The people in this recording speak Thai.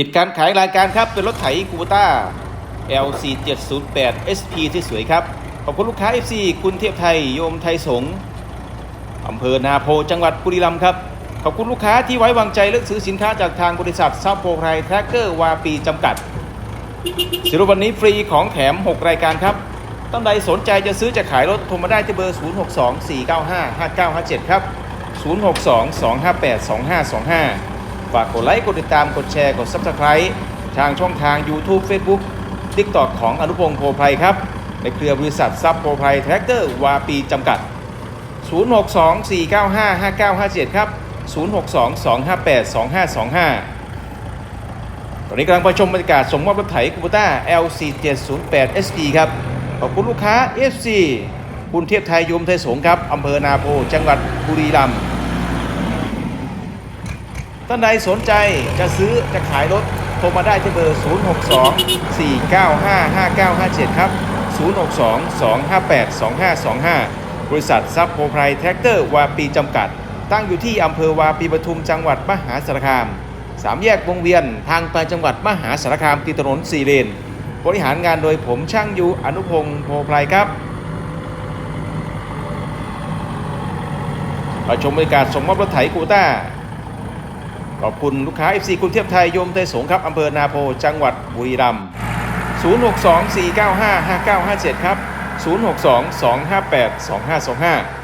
ปิดการขายรายการครับ เป็นรถไถคูบต้า LC 708 SP ที่สวยครับ ขอบคุณลูกค้า FC คุณเทียบไทย โยมไทยสงฆ์อำเภอนาโพจังหวัดบุรีรัมย์ครับ ขอบคุณลูกค้าที่ไว้วางใจเลือกซื้อสินค้าจากทางบริษัทซับโปรไพรแทร็กเกอร์วาปีจำกัดสรุปวันนี้ฟรีของแถม 6 รายการครับท่านใดสนใจจะซื้อจะขายรถโทรมาได้ที่เบอร์ 0624955957 ครับ 0622582525 ฝากกดไลค์ กดติดตาม กดแชร์ กด Subscribe ทางช่องทาง YouTube Facebook TikTok ของอนุพงศ์โพไพรครับ ในเครือบริษัทซับโพไพรแทร็กเตอร์วาปีจำกัด 0624955957 ครับ 0622582525ตอนนี้กำลังประชมบรรยากาศสมมอบรถไถคูปต้า LC 708 SP ครับ ขอบคุณลูกค้า FC คุณเทียบไทยยมไทยสงครับ อำเภอนาโพ จังหวัดบุรีรัมย์ ท่านใดสนใจจะซื้อจะขายรถโทรมาได้ที่เบอร์ 062 495 5957 ครับ 062 258 2525 บริษัทซับโพไพรแท็กเตอร์วาปีจำกัด ตั้งอยู่ที่อำเภอวาปีปทุมจังหวัดมหาสารคาม สามแยกวงเวียนทางไปจังหวัดมหาสารคามติดถนนสี่เลน บริหารงานโดยผมช่างยูอนุพงศ์โพไพรครับมาชมบรรยากาศสมมอบรถไถคูต้า ขอบคุณลูกค้า FC คุณเทียบไทยโยมไทยสงครับอำเภอนาโพจังหวัดบุรีรัมย์062 495 5957 ครับ 062 258 2525